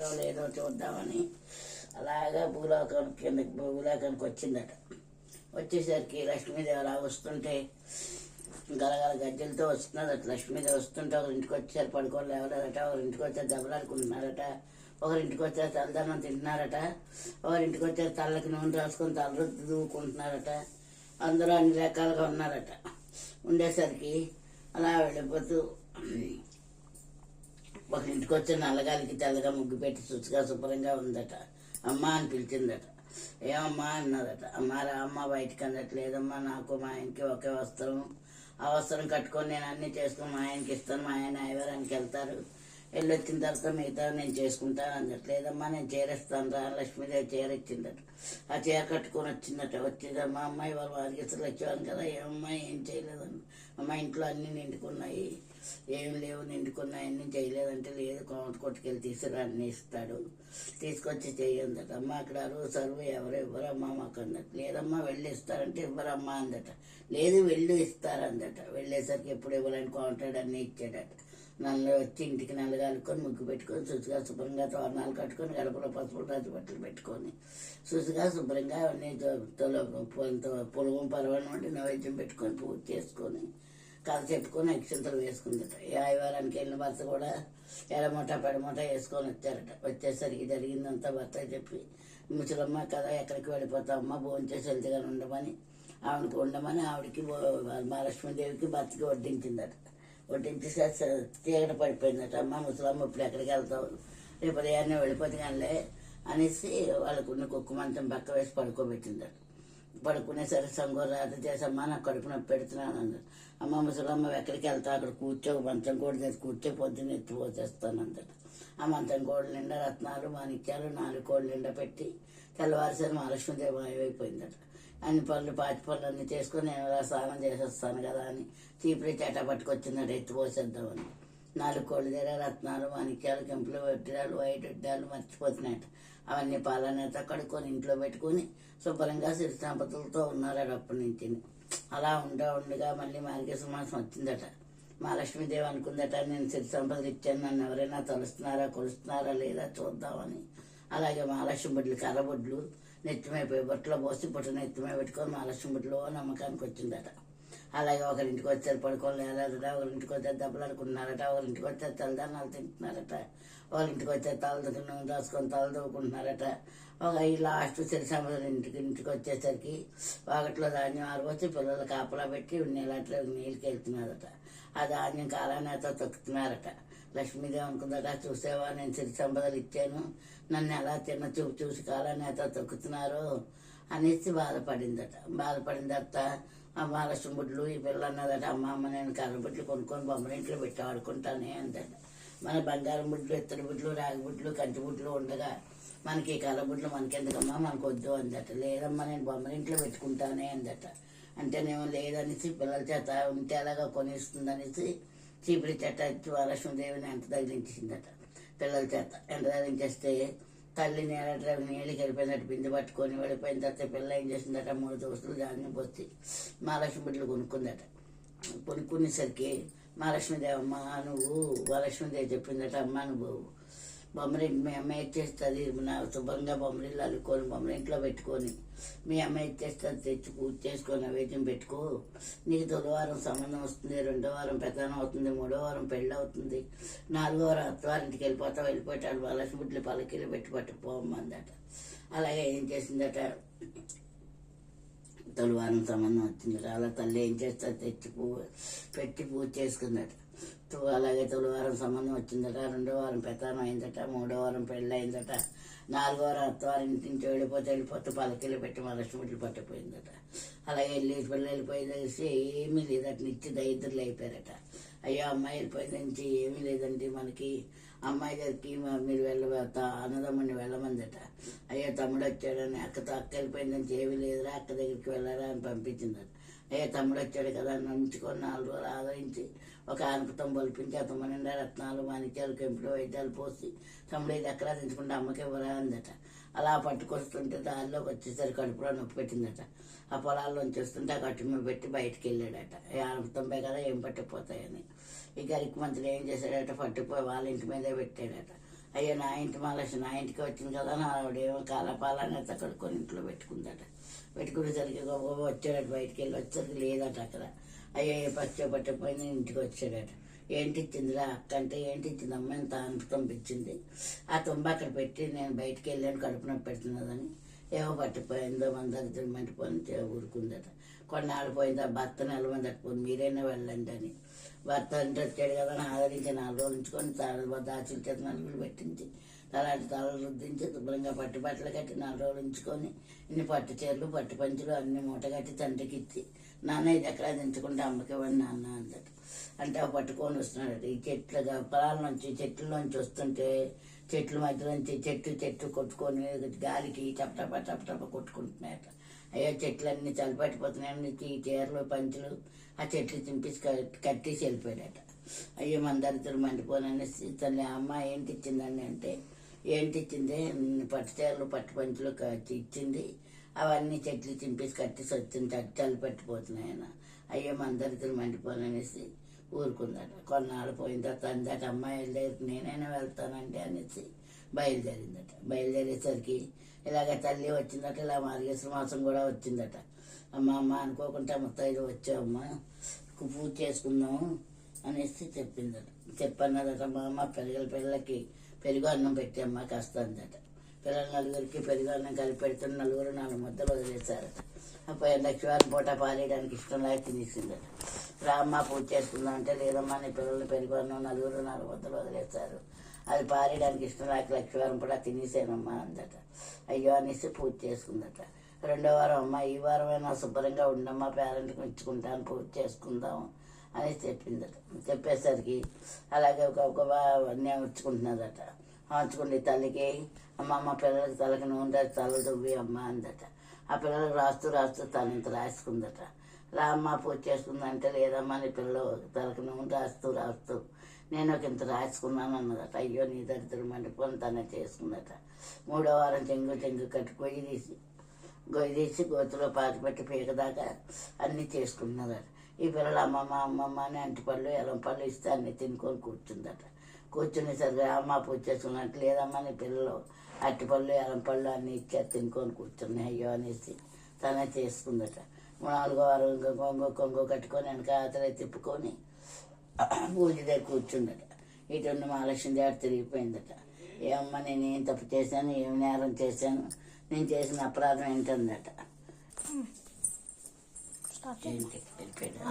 ఉన్నారో లేదో చూద్దామని అలాగా భూలోకం కిందకి భూలోకానికి వచ్చిందట. వచ్చేసరికి లక్ష్మీదేవి అలా వస్తుంటే గలగల గజ్జలతో అట్లా లక్ష్మీదేవి వస్తుంటే ఒకరి ఇంటికి వచ్చారు పడుకొని లేవలేదట. ఒకరి ఇంటికి వచ్చారు దెబ్బలాడుకుంటున్నారట ఒకరి ఇంటికి వచ్చారు తలదన్నం తింటున్నారట. ఒకరి ఇంటికి వచ్చారు తలకి నూనె రాసుకొని తల దూకుంటున్నారట అందరూ అన్ని రకాలుగా ఉన్నారట. ఉండేసరికి అలా వెళ్ళిపోతూ ఒక ఇంటికి వచ్చి నల్లగాలికి తెల్లగా ముగ్గు పెట్టి శుచిగా శుభ్రంగా ఉందట. అమ్మ అని పిలిచిందట. ఏమమ్మా అన్నదట అమ్మ రా అమ్మ బయటికి అందట్లేదమ్మా నాకు మా ఆయనకి ఒకే వస్త్రం. ఆ వస్త్రం కట్టుకొని నేను అన్ని చేసుకుని మా ఆయనకి ఇస్తాను. మా ఆయన ఐవరానికి వెళ్తారు. వెళ్ళి వచ్చిన తర్వాత మిగతా నేను చేసుకుంటాను అన్నట్టు. లేదమ్మా నేను చేరేస్తాను రా లక్ష్మీదేవి చీర ఇచ్చిందట. ఆ చీర కట్టుకొని వచ్చిందట. వచ్చింది మా అమ్మాయి వాళ్ళు వారికి వచ్చేవాను కదా. ఏమమ్మా ఏం చేయలేదన్న అమ్మ ఇంట్లో అన్నీ నిండుకున్నాయి. ఏం లేవు నిండుకున్న అన్నీ చేయలేదంటే లేదు కోమట కొట్టుకెళ్ళి తీసుకురా అన్నీ ఇస్తాడు. తీసుకొచ్చి చేయందట అమ్మ అక్కడ అరువు సరువు ఎవరు ఇవ్వరమ్మా మాకు అందట లేదమ్మా వెళ్ళి ఇస్తారంటే ఇవ్వరమ్మా అందట. లేదు వెళ్ళి ఇస్తారందట. వెళ్ళేసరికి ఎప్పుడు ఇవ్వాలని కాంట్రాక్ట్ అన్నీ ఇచ్చాడట. నల్ల వచ్చి ఇంటికి నల్లగాలుకొని ముగ్గు పెట్టుకొని శుచిగా శుభ్రంగా తోరణాలు కట్టుకొని గడపలో పసుపు రాజు బట్టలు పెట్టుకొని శుచిగా శుభ్రంగా అన్నీ పొలం పరవడం వంటి నైవేద్యం పెట్టుకొని పూజ చేసుకొని కథ చెప్పుకొని అక్షింతలు వేసుకుందట. ఈ ఆదివారానికి వెళ్ళిన భర్త కూడా ఎడమూట పెడమూట వేసుకొని వచ్చారట. వచ్చేసరికి జరిగిందంతా భర్త చెప్పి ముసలమ్మ కదా ఎక్కడికి వెళ్ళిపోతామమ్మా భోంచేసి చేసి ఉండమని. ఆవిడకి ఉండమని ఆవిడకి మహాలక్ష్మీదేవికి భర్తకి వడ్డించిందట. వడ్డించి తీగట పడిపోయిందట. అమ్మ ముసలమ్మ ఇప్పుడు ఎక్కడికి వెళ్తావు? రేపు ఉదయాన్నే వెళ్ళిపోతే కానీ అనేసి వాళ్ళకు ఉన్న కుక్క మంచం పక్క వేసి పడుకోబెట్టిందట. పడుకునేసరికి సంగోరాత చేసమ్మా నాకు కడుపు నొప్పి పెడుతున్నాను అన్నారు అమ్మ ముసలమ్మ ఎక్కడికి వెళ్తా అక్కడ కూర్చో మంచం కూడా తెచ్చి కూర్చో పొద్దున్న ఎత్తి పోసేస్తాను అందట ఆ మంచం కోళ్ళ నిండా రత్నాలు మాణిక్యాలు నాలుగు కోళ్ళ నిండా పెట్టి తెల్లవారుసరి మహాలక్ష్మీదేవి మాయమైపోయిందట. అన్ని పనులు పాచి పనులు అన్నీ చేసుకొని నేను స్నానం చేసేస్తాను కదా అని చీపురి చేట పట్టుకొచ్చిందట ఎత్తి పోసేద్దామని. నాలుగు కోళ్ళ దగ్గర రత్నాలు మాణిక్యాలు కెంపులు వడ్డాలు వైట్ ఇడ్డాలు మర్చిపోతున్నాయట అవన్నీ పాలనేత కడుక్కొని ఇంట్లో పెట్టుకొని శుభ్రంగా సిరి సంపదలతో ఉన్నారు అప్పటి నుంచి. అలా ఉండా ఉండగా మళ్ళీ మార్గేశ్వర మాసం వచ్చిందట. మహాలక్ష్మీదేవి అనుకుందట నేను సిరి సంపదలు ఇచ్చాను నన్ను ఎవరైనా తలుస్తున్నారా కొలుస్తున్నారా లేదా చూద్దామని. అలాగే మహాలక్ష్మి బొడ్లు కర్రబొడ్లు నెత్తిమైపోయి బొట్టలో పోసి బుట్ట నెత్తిమై పెట్టుకొని మహాలక్ష్మి బొడ్లు నమ్మకానికి వచ్చిందట. అలాగే ఒకరింటికి వచ్చారు పడుకొని లేదట ఒకరింటికి వచ్చారు దెబ్బలాడుకుంటున్నారట ఒకరింటికి వచ్చారు తలదానాలు తింటున్నారట ఒకరింటికి వచ్చారు తల నూనె రాసుకొని తల ఒక ఈ లాస్ట్ సిరిసంపదల ఇంటికి ఇంటికి వచ్చేసరికి ఒకటిలో ధాన్యం ఆరబోసి పిల్లలు కాపలా పెట్టి నీళ్ళట్లో నీళ్ళకి వెళ్తున్నారట ఆ ధాన్యం కాలానేత తొక్కుతున్నారట. లక్ష్మీదేవి అనుకుందట చూసేవా నేను సిరి సంపదలు ఇచ్చాను. నన్ను ఎలా తిన్న చూపు చూసి కాలానేత తొక్కుతున్నారు అనేసి బాధపడిందట. బాధపడిన తర్వాత ఆ మహాలక్ష్మి బుడ్లు ఈ పిల్ల అన్నదట అమ్మ అమ్మ నేను కర్రబుడ్లు కొనుక్కొని బొమ్మరింట్లో పెట్టి ఆడుకుంటానే అందట మన బంగారం బుడ్లు ఇత్తడి బుడ్లు రాగి బుడ్లు కంటి బుడ్లు ఉండగా మనకి ఈ కర్రబుడ్లు మనకెందుకమ్మా? మనకు వద్దు అందట. లేదమ్మా నేను బొమ్మరింట్లో పెట్టుకుంటానే అందట. అంటేనేమో లేదనేసి పిల్లల చేత ఉంటే అలాగా కొనిస్తుందనేసి చీపిడి చెట్ట ఇచ్చి వరలక్ష్మీదేవిని ఎంత తగిలించిందట పిల్లల చేత ఎంత తగిలించేస్తే తల్లి నేల నీళ్ళకి వెళ్ళిపోయినట్టు బిందె పట్టుకొని వెళ్ళిపోయిన తర్వాత పిల్ల ఏం చేసిందట? మూడు దోస్తులు ధాన్యం పోసి మహాలక్ష్మి బిడ్డలు కొనుక్కుందట. కొనుక్కునేసరికి మహాలక్ష్మీదేవమ్మ నువ్వు వరలక్ష్మీదేవి చెప్పిందట అమ్మ నువ్వు బొమ్మరి మీ అమ్మాయి ఇచ్చేస్తుంది నా శుభ్రంగా బొమ్మరిలు అల్లుకొని బొమ్మరి ఇంట్లో పెట్టుకొని. మీ అమ్మాయి ఇచ్చేస్తుంది తెచ్చి పూజ చేసుకొని నైవేద్యం పెట్టుకో. నీకు తొలి వారం సంబంధం వస్తుంది రెండో వారం పెద్దనం అవుతుంది మూడో వారం పెళ్ళి అవుతుంది. నాలుగో వారం అత్తవారింటికి వెళ్ళిపోతావు వెళ్ళిపోతాడు వరలక్ష్మి బిడ్డలు పలకీలు పెట్టి పట్టుకోమందట అలాగే ఏం చేసిందట? తొలివారం సంబంధం వచ్చింది. అలా తల్లి ఏం చేస్తారు తెచ్చి పూ పెట్టి పూజ చేసుకుందట. అలాగే అలాగే తొలివారం సంబంధం వచ్చిందట రెండో వారం పెతానం అయిందట మూడో వారం పెళ్ళి అయిందట నాలుగో వారం అత్తవారి ఇంటి నుంచి వెళ్ళిపోతే వెళ్ళిపోతే పలకీలు పెట్టి మా లక్ష్మిట్లు పట్టిపోయిందట. అలాగే వెళ్ళి పిల్లలు వెళ్ళిపోయేసి ఏమీ లేదట నిత్య దరిద్రులు అయిపోయారట. అయ్యో అమ్మాయి వెళ్ళిపోయిన నుంచి ఏమీ లేదండి మనకి. అమ్మాయి దగ్గరికి మీరు వెళ్ళ అన్నదమ్ముని వెళ్ళమందట. అయ్యో తమ్ముడు వచ్చాడని అక్కతో అక్క వెళ్ళిపోయిన నుంచి ఏమీ లేదురా అక్క దగ్గరికి వెళ్ళారా అని పంపించిందట. ఏ తమ్ముడు వచ్చాడు కదా అని ఉంచుకొని నాలుగు రోజులు ఆదరించి ఒక ఆనపతం బలిపించి అతమ్మ నిండా రత్నాలు మాణిక్యాలు కెంపులు వైద్యాలు పోసి తమ్ముడు ఇది ఎక్కడా తెచ్చుకుంటే అమ్మకి ఇవ్వరా అందట. అలా పట్టుకొస్తుంటే దారిలోకి వచ్చేసరికి కడుపులో నొప్పి పెట్టిందట. ఆ పొలాల్లోంచి వస్తుంటే ఆ కట్టు మీద పెట్టి బయటికి వెళ్ళాడట. ఏ ఆనపతంపై కదా ఏం పట్టిపోతాయని. ఈ గరికి మంత్రులు ఏం చేశాడట? పట్టుకుపోయి వాళ్ళ ఇంటి మీదే పెట్టాడట. అయ్యో నా ఇంటి మహాలక్ష్మి నా ఇంటికి వచ్చింది కదా నా ఆవిడేమో కాలపాలని కడుక్కొని ఇంట్లో పెట్టుకుందట. పెట్టుకునేసరికి గొప్ప వచ్చాడట బయటికి వెళ్ళి వచ్చేసరికి లేదట అక్కడ. అయ్యో ఏ పచ్చో పట్టకపోయింది ఇంటికి వచ్చాడట. ఏంటి ఇచ్చిందిరా అక్క అంటే ఏంటి ఇచ్చింది అమ్మ? ఇంత అంత పంపించింది ఆ తుమ్మ అక్కడ పెట్టి నేను బయటికి వెళ్ళాను కడుపు నొప్పి పెడుతున్నదని. ఏవో పట్టిపోయిందో మన దగ్గర మంటిపోయింది ఊరుకుందట. కొన్నాళ్ళు పోయిందా ఆ భర్త నెలమంది అట్టుపోయింది మీరైనా వెళ్ళండి అని. భర్త అంటే వచ్చాడు కదా అని ఆదరించి నాలుగు రోజులు ఉంచుకొని తాడు దాచిన చేత నలుగురు పెట్టించి అలాంటి తలలు రుద్దించి శుభ్రంగా పట్టు బట్టలు కట్టి నాలుగు రోజులు ఉంచుకొని ఇన్ని పట్టు చీరలు పట్టు పంచులు అన్ని మూట కట్టి తండ్రికి ఇచ్చి నాన్న ఇది ఎక్కడ దించుకుంటే అమ్మకి ఇవ్వండి నాన్న అందట. అంటే పట్టుకొని వస్తున్నాడు ఈ చెట్ల పొలాల నుంచి చెట్ల నుంచి వస్తుంటే చెట్ల మధ్య నుంచి చెట్టు చెట్టు కొట్టుకొని గాలికి చప్పటప టపటప కొట్టుకుంటున్నాయట. అయ్యో చెట్లన్నీ చలిపెట్టిపోతున్నాయని ఈ చీరలు పంచులు ఆ చెట్లు చింపేసి కట్టేసి వెళ్ళిపోయాడట అయ్యో మన దరిద్రం మండిపోననేసి తల్లి అమ్మ ఏంటి ఇచ్చిందండి అంటే ఏంటి ఇచ్చింది పట్టు చీరలు పట్టు పంచులు కట్టి ఇచ్చింది అవన్నీ చెట్లు చింపేసి కట్టేసి వచ్చింది. చలిపెట్టిపోతున్నాయన. అయ్యో మన దరిద్రం మండిపోననేసి ఊరుకుందట కొన్నాళ్ళు పోయిన తర్వాత అందట అమ్మాయి దగ్గరికి నేనైనా వెళ్తానంటే అనేసి బయలుదేరిందట. బయలుదేరేసరికి ఇలాగ తల్లి వచ్చిందట ఇలా మార్గేశ్వర మాసం కూడా వచ్చిందట. అమ్మ అమ్మ అనుకోకుండా ముత్తైదు వచ్చావమ్మా పూజ చేసుకుందాము అనేసి చెప్పిందట. చెప్పన్నదట మా అమ్మ పెరగల పిల్లలకి పెరుగు అన్నం పెట్టమ్మా కాస్త అందట. పిల్లల నలుగురికి పెరుగు కలిపి పెడుతున్న నలుగురు నాలుగు ముద్దలు వదిలేశారట అప్పుడు లక్ష్మీవారి పూట పారేయడానికి ఇష్టం లేక తినేసిందట రామ్మ పూజ చేసుకుందాం అంటే లేదమ్మా నీ పిల్లలు పెరుగు నలుగురు నాలుగు ముద్దలు వదిలేశారు. అది పారేయడానికి ఇష్టం లేక లక్ష్మీవారం పూట తినేసానమ్మా అందట. అయ్యో అనేసి పూజ చేసుకుందట. రెండో వారం అమ్మ ఈ వారమైనా శుభ్రంగా ఉండమ్మా పేరెంట్కి ఇచ్చుకుంటాను పూజ చేసుకుందాం అని చెప్పిందట. చెప్పేసరికి అలాగే ఒక ఒక అన్నీ ఉంచుకుంటున్నారట మార్చుకుంది తల్లికి అమ్మ అమ్మ పిల్లలకి తలకి నూనె తల దువ్వి అమ్మ అందట. ఆ పిల్లలకు రాస్తూ రాస్తూ తనంత రాసుకుందట. రా అమ్మ పూజ చేసుకుందంటే లేదమ్మా నీ పిల్లలు తలకి నూనె రాస్తూ రాస్తూ నేను ఒక ఇంత రాసుకున్నాను అన్నదట. అయ్యో నీ దరిద్రం మండిపోని తనే చేసుకుందట. మూడో వారం చెంగు చెంగు కట్టి కొయ్యి తీసి గొయ్యి తీసి గోతులో పాతి పెట్టి పీక దాకా అన్నీ చేసుకున్నదట ఈ పిల్లలు అమ్మమ్మ అమ్మమ్మ అని అంటిపళ్ళు ఎలం పళ్ళు ఇస్తే అన్ని తినుకొని కూర్చుందట. కూర్చునేసరికి అమ్మ పూజ చేసుకున్నట్టు లేదమ్మా నీ పిల్లలు అట్టిపళ్ళు ఎలం పళ్ళు అన్నీ ఇచ్చారు తినుకొని కూర్చున్నాయి అయ్యో అనేసి తనే చేసుకుందట. నాలుగో వారం ఇంకా కొంగు కొంగు కట్టుకొని వెనకాతలే తిప్పుకొని పూజ దగ్గర కూర్చుందట. ఇటు మహాలక్ష్మి దేవత తిరిగిపోయిందట. ఏమమ్మా నేను ఏం తప్పు చేశాను ఏం నేరం చేశాను నేను చేసిన అపరాధం ఏంటందట.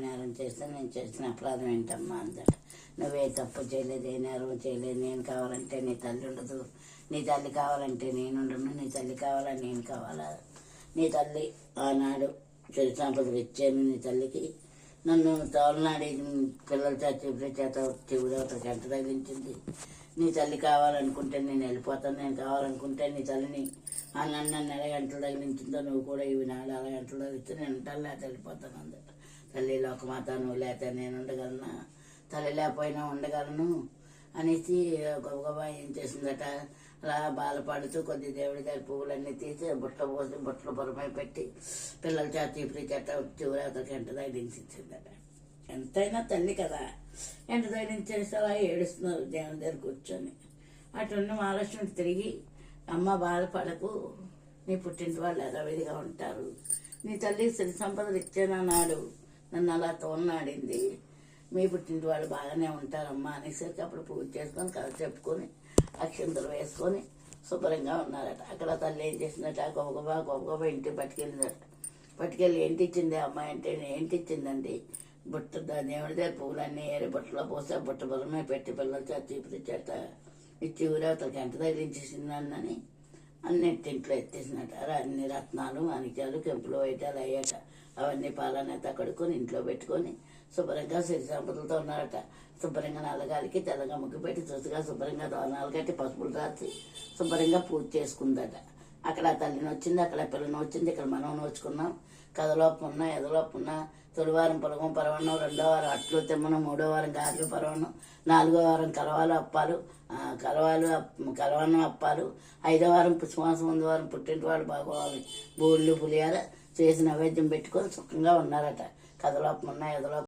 నేరం చేస్తే నేను చేసిన అపరాధం ఏంటమ్మా అందట. నువ్వే తప్పు చేయలేదు ఏ నేరం చేయలేదు నేను కావాలంటే నీ తల్లి ఉండదు. నీ తల్లి కావాలంటే నేను ఉండను నీ తల్లి కావాలని నేను కావాలా? నీ తల్లి ఆనాడు చెడు సంపదలు ఇచ్చాను నీ తల్లికి. నన్ను తోలనాడి పిల్లల చేత చేత చెవుడు ఒక గంట తగిలించింది? నీ తల్లి కావాలనుకుంటే నేను వెళ్ళిపోతాను నేను కావాలనుకుంటే నీ తల్లిని ఆ నన్ను నన్ను ఎలా గంటలు తగిలించిందో నువ్వు కూడా ఇవి నాడు అలా గంటలు తగిలిస్తే నేను ఉంటాను లేకపోతే వెళ్ళిపోతాను అందరు. తల్లి లోకమాత నువ్వు లేకపోతే నేను ఉండగలనా? తల్లి లేకపోయినా ఉండగలను అనేసి గబగబా ఏం చేసిందట. అలా బాధపడుతూ కొద్ది దేవుడి దగ్గర పువ్వులన్నీ తీసి బుట్ట పోసి బుట్టలు పొరమై పెట్టి పిల్లల చేత ఇప్పుడు చెట్ట చివరి అతనికి ఎంత ఎంతైనా తల్లి కదా. ఎంత దగ్గరించేసి అలా ఏడుస్తున్నారు దేవుని దగ్గర కూర్చొని. అటున్న మహాలక్ష్మి తిరిగి అమ్మ బాధపడకు నీ పుట్టింటి వాళ్ళు యథావిధిగా ఉంటారు. నీ తల్లి సిరి సంపదలు ఇచ్చానన్నాడు నన్ను అలా తోన్నాడింది. మీ పుట్టింటి వాళ్ళు బాగానే ఉంటారమ్మా అనేసరికి అప్పుడు పూజ చేసుకొని కథ చెప్పుకొని అక్షంతలు వేసుకొని శుభ్రంగా ఉన్నారట. అక్కడ తల్లి ఏం చేసిందట? గొప్పగొప్ప గొప్పగొప్ప ఇంటికి పట్టుకెళ్ళిందట. పట్టుకెళ్ళి ఏంటి ఇచ్చింది అమ్మాయి? అంటే ఏంటి ఇచ్చిందండి? బుట్ట దేవుడి దగ్గర పువ్వులన్నీ ఏరే బుట్టలో పోసి బుట్ట బలమే పెట్టి పిల్లల చేత చీపురి చేత ఇచ్చి ఊరవతలకి ఎంత తగిలించేసిందని అన్నింటింట్లో ఎత్తేసినట్టు. అలా అన్ని రత్నాలు మాణిక్యాలు కెంపులు వైటాలు అయ్యాట అవన్నీ పాలనేత కడుక్కొని ఇంట్లో పెట్టుకొని శుభ్రంగా సిరి సంపదలతో ఉన్నారట. శుభ్రంగా నల్లగాలికి తెల్లగా ముగ్గు పెట్టి చుసుగా శుభ్రంగా దోనాలు కట్టి పసుపులు రాసి శుభ్రంగా పూజ చేసుకుందట. అక్కడ తల్లి తల్లిని వచ్చింది అక్కడ పిల్ల పిల్లని వచ్చింది ఇక్కడ మనం నోచుకున్నాం. కథలోపు ఉన్నా ఎదలోపు ఉన్నా తొలివారం పొలగం పరవణం రెండో వారం అట్లు తిమ్మనం మూడో వారం గారెలు పరవణం నాలుగో వారం కలవాలు అప్పాలు కలవాలు అప్- కలవన్నం అప్పాలు ఐదో వారం పుష్పమాసం ముందు వారం పుట్టింటి వాళ్ళు బాగోవాలి బూళ్ళు పులియాల చేసి నైవేద్యం పెట్టుకొని సుఖంగా ఉన్నారట. కథలోపం ఉన్నా ఎదలోపం